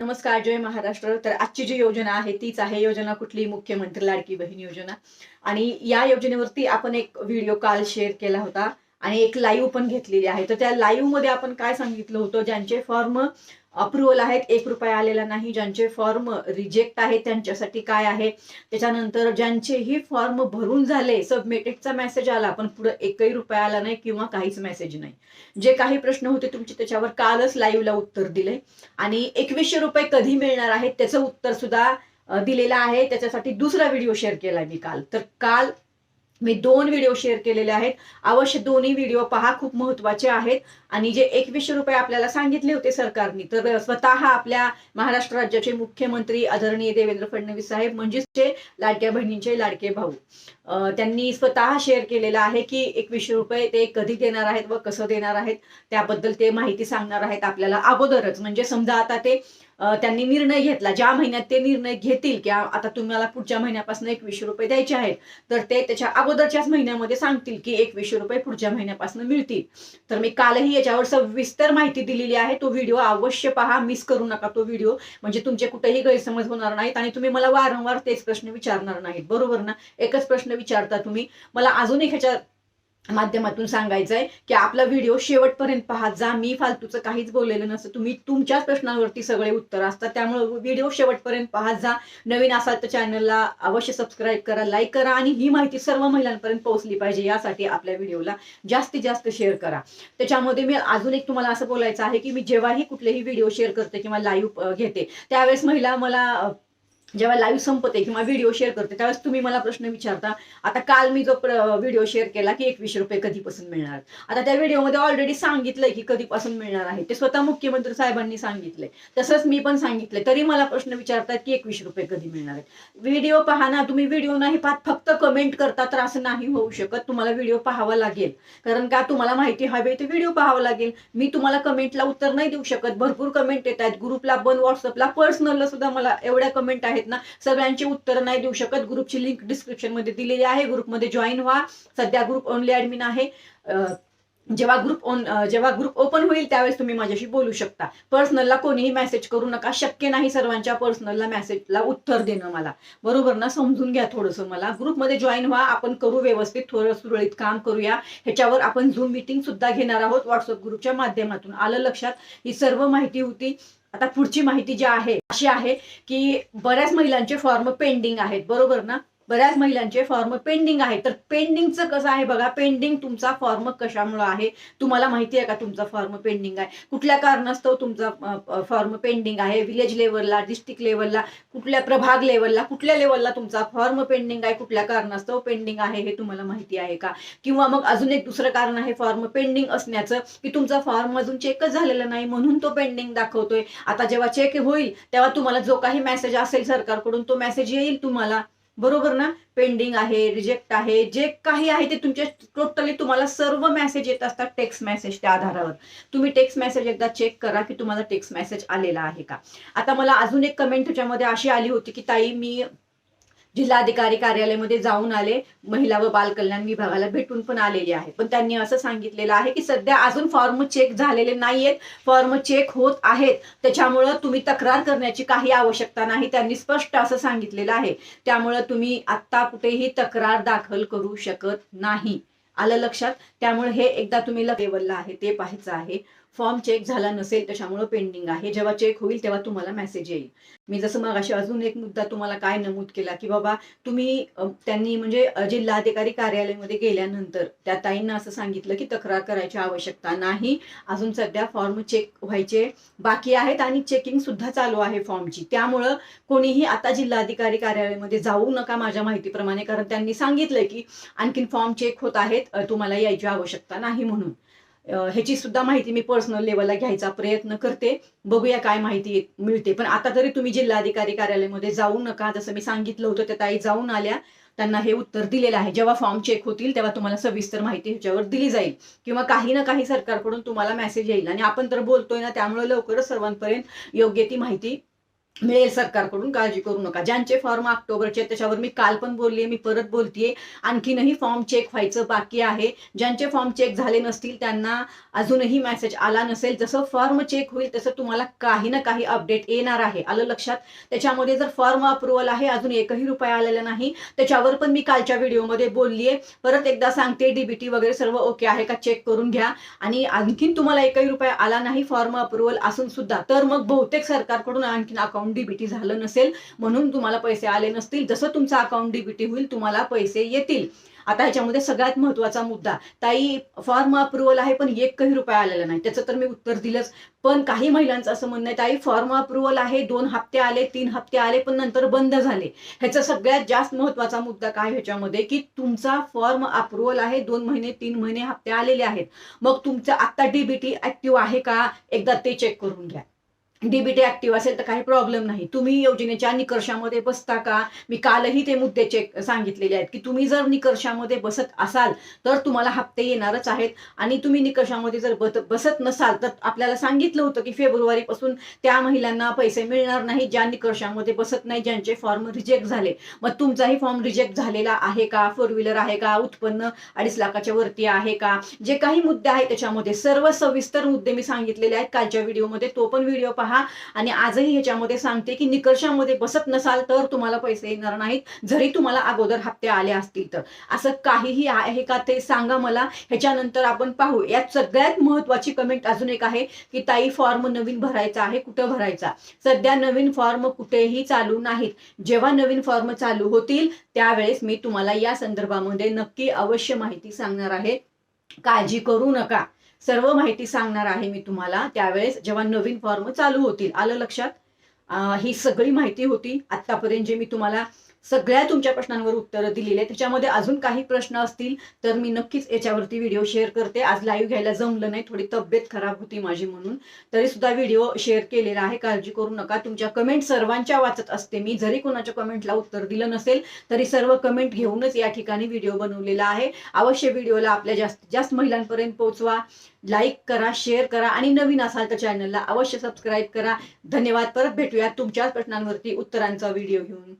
नमस्कार जय महाराष्ट्र. तर आजची जी योजना आहे तीच आहे. योजना कुठली? मुख्यमंत्री लाडकी बहीण योजना. आणि या योजनेवरती आपण एक व्हिडिओ काल शेअर केला होता आणि एक लाईव्ह पण घेतलेली आहे. तर त्या लाईव्हमध्ये आपण काय सांगितलं होतं? ज्यांचे फॉर्म अप्रुव्हल आहेत एक रुपया आलेला नाही ज्यांचे फॉर्म रिजेक्ट आहेत त्यांच्यासाठी काय आहे? त्याच्यानंतर ज्यांचेही फॉर्म भरून झाले सबमिटेडचा मेसेज आला पण पुढे एकही रुपया आला नाही किंवा काहीच मेसेज नाही. जे काही प्रश्न होते तुमचे त्याच्यावर कालच लाईव्हला उत्तर दिले आणि एकवीसशे रुपये कधी मिळणार आहेत त्याचं उत्तर सुद्धा दिलेलं आहे. त्याच्यासाठी दुसरा व्हिडिओ शेअर केला मी काल. तर काल मी दोन व्हिडिओ शेअर केलेले आहेत. अवश्य दोन्ही व्हिडिओ पहा खूप महत्त्वाचे आहेत. आणि जे एकवीसशे रुपये आपल्याला सांगितले होते सरकारने तर स्वतः आपल्या महाराष्ट्र राज्याचे मुख्यमंत्री आदरणीय देवेंद्र फडणवीस साहेब म्हणजेच जे लाडक्या बहिणींचे लाडके भाऊ त्यांनी स्वतः शेअर केलेलं आहे की एकवीसशे रुपये ते कधी देणार आहेत व कसं देणार आहेत त्याबद्दल ते माहिती सांगणार आहेत आपल्याला अगोदरच. म्हणजे समजा आता ते त्यांनी निर्णय घेतला ज्या महिन्यात ते निर्णय घेतील की आता तुम्हाला पुढच्या महिन्यापासून एकवीसशे रुपये द्यायचे आहेत तर ते त्याच्या अगोदरच्याच महिन्यामध्ये सांगतील की एकवीसशे रुपये पुढच्या महिन्यापासून मिळतील. तर मी कालही याच्यावर सविस्तर माहिती दिलेली आहे तो व्हिडिओ अवश्य पहा. मिस करू नका तो व्हिडिओ म्हणजे तुमचे कुठेही गैरसमज होणार नाहीत आणि तुम्ही मला वारंवार तेच प्रश्न विचारणार नाहीत. बरोबर ना? एकच प्रश्न विचारता तुम्ही. मला अजून एक ह्याच्या माध्यमातून सांगायचं आहे की आपला व्हिडिओ शेवटपर्यंत पाहत जा मी फालतूचं काहीच बोललेलं नसतं. तुम्ही तुमच्याच प्रश्नांवरती सगळे उत्तर असतात. त्यामुळे व्हिडिओ शेवटपर्यंत पाहत जा नवीन असाल तर चॅनलला अवश्य सबस्क्राईब करा लाईक करा आणि ही माहिती सर्व महिलांपर्यंत पोहोचली पाहिजे. यासाठी आपल्या व्हिडिओला जास्तीत जास्त शेअर करा. त्याच्यामध्ये मी अजून एक तुम्हाला असं बोलायचं आहे की मी जेव्हाही कुठलेही व्हिडिओ शेअर करते किंवा लाईव्ह घेते त्यावेळेस महिला मला जेव्हा लाईव्ह संपते किंवा व्हिडिओ शेअर करते त्यावेळेस तुम्ही मला प्रश्न विचारता आता काल मी जो व्हिडिओ शेअर केला की एकवीसशे रुपये कधीपासून मिळणार? आता त्या व्हिडिओमध्ये ऑलरेडी सांगितलंय की कधीपासून मिळणार आहे. ते स्वतः मुख्यमंत्री साहेबांनी सांगितलंय. तसंच मी पण सांगितलंय. तरी मला प्रश्न विचारतात की एकवीसशे रुपये कधी मिळणार आहे व्हिडिओ पाहा ना तुम्ही व्हिडिओ नाही पाहत फक्त कमेंट करता तर असं नाही होऊ शकत. तुम्हाला व्हिडिओ पाहावा लागेल. कारण का तुम्हाला माहिती हवी ते व्हिडिओ पाहावा लागेल. मी तुम्हाला कमेंटला उत्तर नाही देऊ शकत. भरपूर कमेंट येत आहेत ग्रुपला पण व्हॉट्सअपला पर्सनलला सुद्धा मला एवढ्या कमेंट आहेत. ना सगळ्यांची उत्तर नाही देऊ शकत. ग्रुपची लिंक डिस्क्रिप्शनमध्ये दिलेली आहे. ग्रुपमध्ये जॉईन व्हा. सध्या ग्रुप ओनली ऍडमिन आहे. जेव्हा ग्रुप ओन जेव्हा ग्रुप ओपन होईल त्यावेळेस तुम्ही माझ्याशी बोलू शकता. पर्सनलला कोणीही मेसेज करू नका. शक्य नाही सर्वांच्या पर्सनलला मेसेजला उत्तर देणं मला. बरोबर ना? समजून घ्या थोडंसं मला. ग्रुपमध्ये जॉईन व्हा. आपण करू व्यवस्थित. थोडं सुरळीत काम करूया. ह्याच्यावर आपण झूम मिटिंग सुद्धा घेणार आहोत. व्हॉट्सअप ग्रुपच्या माध्यमातून. आलं लक्षात? ही सर्व माहिती होती. आता पुढची माहिती जी आहे अशी आहे की बऱ्याच महिलांचे फॉर्म पेंडिंग आहेत बरोबर ना? बऱ्याच महिलांचे फॉर्म पेंडिंग आहे तर पेंडिंगचं कसं आहे बघा? पेंडिंग तुमचा फॉर्म कशामुळे आहे? तुम्हाला माहिती आहे का तुमचा फॉर्म पेंडिंग आहे? कुठल्या कारणास्तव तुमचा फॉर्म पेंडिंग आहे? विलेज लेवलला डिस्ट्रिक्ट लेवलला कुठल्या प्रभाग लेवलला कुठल्या लेवलला तुमचा फॉर्म पेंडिंग आहे? कुठल्या कारणास्तव पेंडिंग आहे हे तुम्हाला माहिती आहे का? किंवा मग अजून एक दुसरं कारण आहे फॉर्म पेंडिंग असण्याचं की तुमचा फॉर्म अजून चेकच झालेला नाही म्हणून तो पेंडिंग दाखवतोय. आता जेव्हा चेक होईल तेव्हा तुम्हाला जो काही मेसेज असेल सरकारकडून तो मेसेज येईल तुम्हाला. बरोबर ना? पेंडिंग आहे रिजेक्ट आहे जे काही आहे ते तुमच्या टोटली तुम्हाला सर्व मेसेज येत असतात टेक्स्ट मेसेज त्या आधारावर. तुम्ही टेक्स्ट मेसेज एकदा चेक करा की तुम्हाला टेक्स्ट मेसेज आलेला आहे का? आता मला अजून एक कमेंट त्याच्यामध्ये अशी आली होती की ताई मी जिल्हाधिकारी कार्यालयामध्ये जाऊन आले. महिला व बाल कल्याण विभागाला भेटून पण आलेले आहे. पण त्यांनी असं सांगितलेलं आहे की सध्या अजून फॉर्म चेक झालेले नाहीयेत. फॉर्म चेक होत आहेत. त्याच्यामुळं तुम्ही तक्रार करण्याची काही आवश्यकता नाही. त्यांनी स्पष्ट असं सांगितलेलं आहे. त्यामुळं तुम्ही आत्ता कुठेही तक्रार दाखल करू शकत नाही. आलं लक्षात? त्यामुळे हे एकदा तुम्ही लेवलला आहे ते पाहायचं आहे. फॉर्म चेक झाला नसेल त्याच्यामुळं पेंडिंग आहे? जेव्हा चेक होईल तेव्हा तुम्हाला मेसेज येईल. मी जसं मग अशी अजून एक मुद्दा तुम्हाला काय नमूद केला की बाबा तुम्ही त्यांनी म्हणजे जिल्हाधिकारी कार्यालयामध्ये गेल्यानंतर त्या ताईंना असं सांगितलं की तक्रार करायची आवश्यकता नाही. अजून सध्या फॉर्म चेक व्हायचे बाकी आहेत आणि चेकिंग सुद्धा चालू आहे फॉर्मची. त्यामुळं कोणीही आता जिल्हाधिकारी कार्यालयामध्ये जाऊ नका माझ्या माहितीप्रमाणे कारण त्यांनी सांगितलंय की आणखीन फॉर्म चेक होत आहेत तुम्हाला यायची आवश्यकता नाही म्हणून. ह्याची सुद्धा माहिती मी पर्सनल लेवलला घ्यायचा प्रयत्न करते. बघूया काय माहिती मिळते. पण आता तरी तुम्ही जिल्हाधिकारी कार्यालयामध्ये जाऊ नका. जसं मी सांगितलं होतं त्या ताई जाऊन आल्या. त्यांना हे उत्तर दिलेलं आहे. जेव्हा फॉर्म चेक होतील तेव्हा तुम्हाला सविस्तर माहिती ह्याच्यावर दिली जाईल. किंवा काही ना काही सरकारकडून तुम्हाला मेसेज येईल. आणि आपण तर बोलतोय ना त्यामुळे लवकरच सर्वांपर्यंत योग्य ती माहिती मिळेल सरकारकडून काळजी करू नका. ज्यांचे फॉर्म ऑक्टोबरचे आहेत, त्याच्यावर मी काल पण बोलली मी परत बोलतेय. आणखीनही फॉर्म चेक व्हायचं बाकी आहे. ज्यांचे फॉर्म चेक झाले नसतील त्यांना अजूनही मेसेज आला नसेल. जसं फॉर्म चेक होईल तसं तुम्हाला काही ना काही अपडेट येणार आहे. आलं लक्षात? त्याच्यामध्ये जर फॉर्म अप्रुव्हल आहे अजून एकही रुपया आलेला नाही. त्याच्यावर पण मी कालच्या व्हिडिओमध्ये बोललीये. परत एकदा सांगते डीबीटी वगैरे सर्व ओके आहे का चेक करून घ्या. आणि आणखीन तुम्हाला एकही रुपया आला नाही फॉर्म अप्रुव्हल असून सुद्धा. तर मग बहुतेक सरकारकडून आणखीन अकाउंट डीबीटी झालं नसेल म्हणून तुम्हाला पैसे आले नसतील. जसं तुमचा अकाउंट डीबीटी होईल तुम्हाला पैसे येतील. आता ह्याच्यामध्ये सगळ्यात महत्त्वाचा मुद्दा ताई फॉर्म अप्रुव्हल आहे पण एकही रुपया आलेला नाही. त्याचं तर मी उत्तर दिलंच. पण काही महिलांचं असं म्हणणं आहे ताई फॉर्म अप्रुव्हल आहे दोन हप्ते आले तीन हप्ते आले पण नंतर बंद झाले. ह्याचा सगळ्यात जास्त महत्त्वाचा मुद्दा काय ह्याच्यामध्ये की तुमचा फॉर्म अप्रुव्हल आहे दोन महिने तीन महिने हप्ते आलेले आहेत. मग तुमचं आता डीबीटी ऍक्टिव्ह आहे का? एकदा ते चेक करून घ्या. डीबीटी ऍक्टिव्ह असेल तर काही प्रॉब्लेम नाही. तुम्ही योजनेच्या निकर्षामध्ये बसता का? मी कालही ते मुद्दे चेक सांगितलेले आहेत की तुम्ही जर निकर्षामध्ये बसत असाल तर तुम्हाला हप्ते येणारच आहेत. आणि तुम्ही निकर्षामध्ये जर बत- बसत नसाल तर आपल्याला सांगितलं होतं की फेब्रुवारीपासून त्या महिलांना पैसे मिळणार नाही ज्या निकर्षामध्ये बसत नाही ज्यांचे फॉर्म रिजेक्ट झाले. मग तुमचाही फॉर्म रिजेक्ट झालेला आहे का? फोर व्हीलर आहे का? उत्पन्न अडीच लाखाच्या वरती आहे का? जे काही मुद्दे आहेत त्याच्यामध्ये सर्व सविस्तर मुद्दे मी सांगितलेले आहेत. कालच्या व्हिडिओमध्ये तो पण व्हिडिओ पहा आणि आजही ह्याच्यामध्ये सांगते की निकषामध्ये बसत नसाल तर तुम्हाला पैसे येणार नाहीत. जरी तुम्हाला अगोदर हप्ते आले असतील तर. असं काहीही आहे का ते सांगा मला. ह्याच्यानंतर आपण पाहू. यात सगळ्यात महत्वाची कमेंट अजून एक आहे की ताई फॉर्म नवीन भरायचा आहे कुठं भरायचा? सध्या नवीन फॉर्म कुठेही चालू नाहीत. जेव्हा नवीन फॉर्म चालू होतील त्यावेळेस मी तुम्हाला या संदर्भामध्ये नक्की अवश्य माहिती सांगणार आहे. काळजी करू नका. सर्व माहिती सांगणार आहे मी तुम्हाला. त्यावेळेस जेव्हा नवीन फॉर्म चालू होतील आलं लक्षात? ही सगळी माहिती होती. आतापर्यंत जे मी तुम्हाला सगळ्या तुमच्या प्रश्नांवर उत्तरं दिलेली आहेत. त्याच्यामध्ये अजून काही प्रश्न असतील तर मी नक्कीच याच्यावरती व्हिडिओ शेअर करते. आज लाईव्ह घ्यायला जमलं नाही. थोडी तब्येत खराब होती माझी म्हणून. तरी सुद्धा व्हिडिओ शेअर केलेला आहे. काळजी करू नका. तुमच्या कमेंट सर्वांच्या वाचत असते मी. जरी कोणाच्या कमेंटला उत्तर दिलं नसेल तरी सर्व कमेंट घेऊनच या ठिकाणी व्हिडिओ बनवलेला आहे. अवश्य व्हिडिओला आपल्या जास्तीत जास्त महिलांपर्यंत पोहोचवा. लाईक करा शेअर करा आणि नवीन असाल तर चॅनलला अवश्य सबस्क्राईब करा. धन्यवाद. परत भेटूया तुमच्याच प्रश्नांवरती उत्तरांचा व्हिडिओ घेऊन.